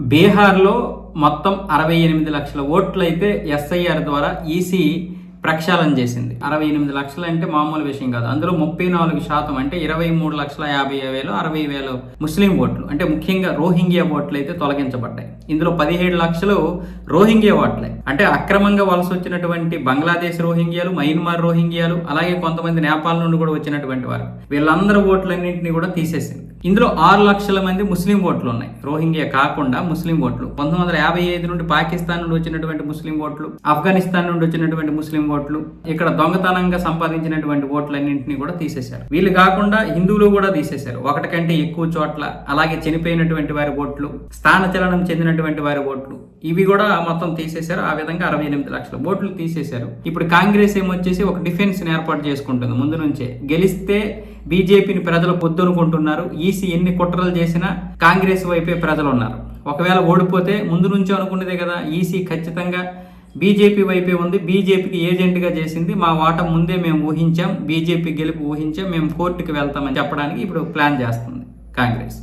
బీహార్లో మొత్తం అరవై ఎనిమిది లక్షల ఓట్లు అయితే ఎస్ఐఆర్ ద్వారా ఈసీ ప్రక్షాళన చేసింది. అరవై ఎనిమిది లక్షలు అంటే మామూలు విషయం కాదు. అందులో ముప్పై నాలుగు శాతం అంటే ఇరవై మూడు లక్షల యాభై వేలు అరవై వేలు ముస్లిం ఓట్లు అంటే ముఖ్యంగా రోహింగ్యా ఓట్లు అయితే తొలగించబడ్డాయి. ఇందులో పదిహేడు లక్షలు రోహింగ్యా ఓట్లే. అంటే అక్రమంగా వలస వచ్చినటువంటి బంగ్లాదేశ్ రోహింగ్యాలు మయన్మార్ రోహింగ్యాలు అలాగే కొంతమంది నేపాల్ నుండి కూడా వచ్చినటువంటి వారు. వీళ్ళందరూ ఓట్లన్నింటినీ కూడా తీసేసింది. ఇందులో ఆరు లక్షల మంది ముస్లిం ఓట్లు ఉన్నాయి. రోహింగ్యా కాకుండా ముస్లిం ఓట్లు. పంతొమ్మిది వందల యాభై ఐదు నుండి పాకిస్తాన్ నుండి వచ్చినటువంటి ముస్లిం ఓట్లు ఆఫ్ఘనిస్తాన్ నుండి వచ్చినటువంటి ముస్లిం ఓట్లు ఇక్కడ దొంగతనంగా సంపాదించినటువంటి ఓట్లన్నింటినీ కూడా తీసేశారు. వీళ్ళు కాకుండా హిందువులు కూడా తీసేశారు. ఒకటి కంటే ఎక్కువ చోట్ల అలాగే చనిపోయినటువంటి వారి ఓట్లు స్థానచలనం చెందినటువంటి వారి ఓట్లు ఇవి కూడా మొత్తం తీసేశారు. ఆ విధంగా అరవై ఎనిమిది లక్షల ఓట్లు తీసేశారు. ఇప్పుడు కాంగ్రెస్ ఏమొచ్చేసి ఒక డిఫెన్స్ ఏర్పాటు చేసుకుంటుంది. ముందు నుంచే గెలిస్తే బీజేపీని ప్రజలు పొద్దునుకుంటున్నారు. ఈసీ ఎన్ని కుట్రలు చేసినా కాంగ్రెస్ వైపే ప్రజలు ఉన్నారు ఒకవేళ ఓడిపోతే ముందు నుంచి అనుకున్నదే కదా ఈసీ ఖచ్చితంగా బీజేపీ వైపే ఉంది. బీజేపీకి ఏజెంట్గా చేసింది. మా వాట ముందే మేము ఊహించాం. బీజేపీ గెలుపు ఊహించాం. మేము కోర్టుకి వెళ్తామని చెప్పడానికి ఇప్పుడు ప్లాన్ చేస్తుంది కాంగ్రెస్.